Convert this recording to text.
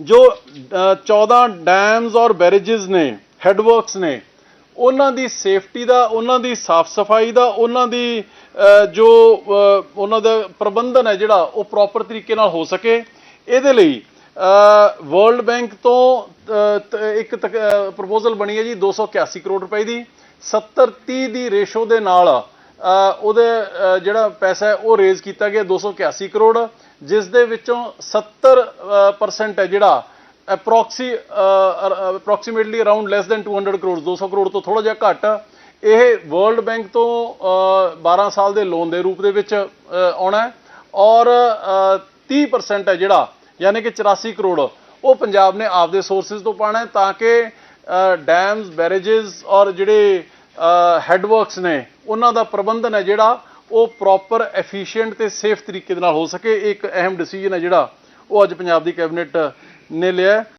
ਜੋ ਅ, 14 ਡੈਮਸ ਔਰ ਬੈਰੇजेस ਨੇ ਹੈਡਵਰਕਸ ਨੇ ਉਹਨਾਂ ਦੀ ਸੇਫਟੀ ਦਾ ਉਹਨਾਂ ਦੀ ਸਾਫ਼ ਸਫ਼ਾਈ ਦਾ ਉਹਨਾਂ ਦੀ ਜੋ ਉਹਨਾਂ ਦਾ ਪ੍ਰਬੰਧਨ ਹੈ ਜਿਹੜਾ ਉਹ ਪ੍ਰੋਪਰ ਤਰੀਕੇ ਨਾਲ ਹੋ ਸਕੇ। ਇਹਦੇ ਲਈ ਵਰਲਡ ਬੈਂਕ ਤੋਂ ਅ, ਤ- ਇੱਕ ਪ੍ਰਪੋਜ਼ਲ ਬਣੀ ਹੈ ਜੀ 281 ਕਰੋੜ ਰੁਪਏ ਦੀ। 70 30 ਦੀ ਰੇਸ਼ੋ ਦੇ ਨਾਲ ਉਹਦੇ ਜਿਹੜਾ ਪੈਸਾ ਉਹ ਰੇਜ਼ ਕੀਤਾ ਗਿਆ 281 ਕਰੋੜ ਜਿਸ ਦੇ ਵਿੱਚੋਂ 70% ਹੈ ਜਿਹੜਾ ਅਪਰੋਕਸੀ approximately around less than 200 crore 200 crore ਤੋਂ ਥੋੜਾ ਜਿਹਾ ਘੱਟ। ਇਹ ਵਰਲਡ ਬੈਂਕ ਤੋਂ ਅ, 12 ਸਾਲ ਦੇ ਲੋਨ ਦੇ ਰੂਪ ਦੇ ਵਿੱਚ ਆਉਣਾ ਹੈ। ਔਰ ਅ, 30% ਹੈ ਜਿਹੜਾ ਯਾਨੀ ਕਿ 84 ਕਰੋੜ ਉਹ ਪੰਜਾਬ ਨੇ ਆਪਦੇ ਸੋਰਸਸ ਤੋਂ ਪਾਣਾ ਤਾਂ ਕਿ ਡੈਮਸ ਬੈਰੇजेस ਔਰ ਜਿਹੜੇ ਹੈਡਵਰਕਸ ਨੇ, ਉਹਨਾਂ ਦਾ ਪ੍ਰਬੰਧਨ ਹੈ ਜਿਹੜਾ ਉਹ ਪ੍ਰੋਪਰ ਐਫੀਸ਼ੀਐਂਟ ਤੇ ਸੇਫ ਤਰੀਕੇ ਦੇ ਨਾਲ ਹੋ ਸਕੇ। ਇਹ ਇੱਕ ਅਹਿਮ ਡਿਸੀਜਨ ਹੈ ਜਿਹੜਾ ਉਹ ਅੱਜ ਪੰਜਾਬ ਦੀ ਕੈਬਨਿਟ ਨੇ ਲਿਆ